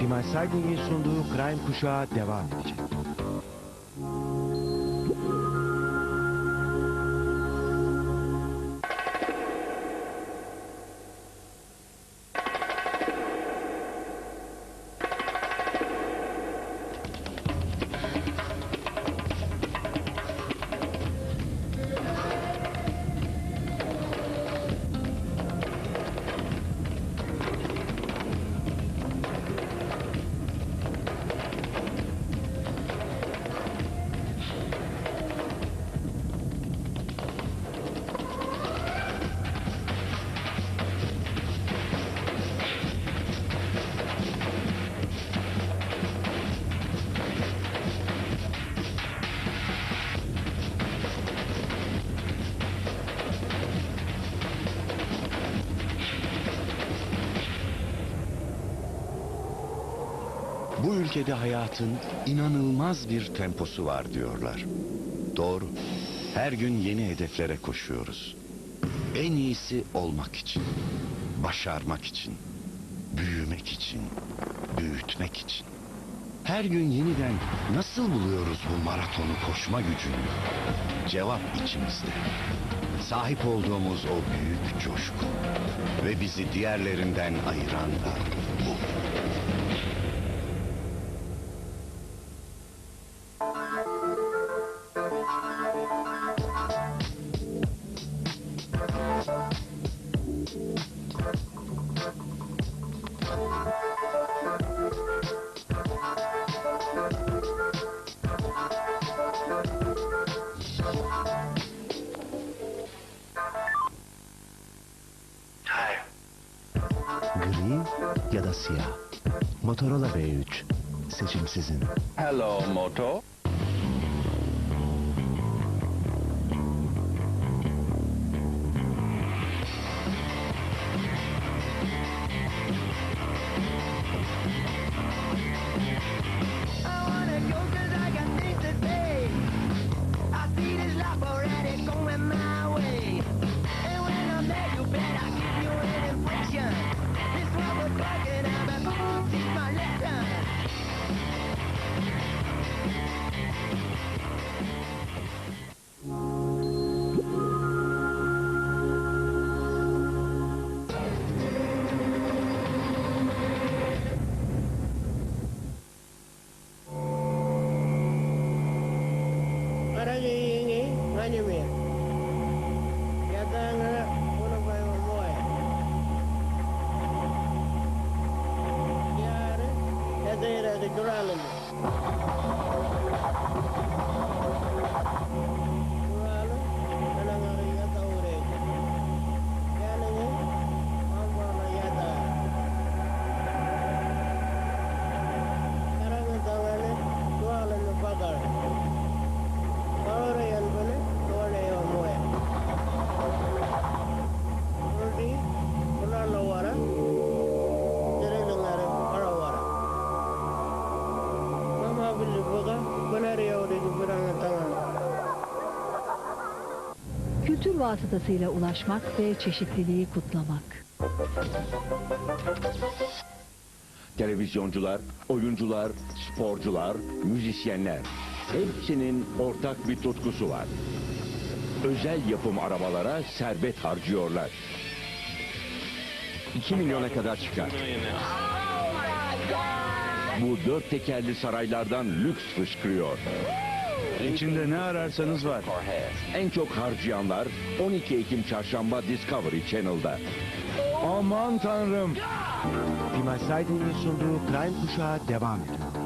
Pimaş Sayding'in sunduğu Crime Kuşağı devam edecek. Bu ülkede hayatın inanılmaz bir temposu var diyorlar. Doğru. Her gün yeni hedeflere koşuyoruz. En iyisi olmak için, başarmak için, büyümek için, büyütmek için. Her gün yeniden nasıl buluyoruz bu maratonu koşma gücünü? Cevap içimizde. Sahip olduğumuz o büyük coşku ve bizi diğerlerinden ayıran da ya da siyah. Motorola V3. Seçim sizin. Hello, Moto. maraje yenge nganye me yakanga kono pa moya yare yadera de juralen Thank you. Kültür vasıtasıyla ulaşmak ve çeşitliliği kutlamak. Televizyoncular, oyuncular, sporcular, müzisyenler. Hepsinin ortak bir tutkusu var. Özel yapım arabalara servet harcıyorlar. 2 milyona kadar çıkar. Bu dört tekerli saraylardan lüks fışkırıyor. İçinde ne ararsanız var. En çok harcayanlar 12 Ekim Çarşamba Discovery Channel'da. Aman tanrım. Pimaş Sayding'in sunduğu Crime Kuşağı devam ediyor.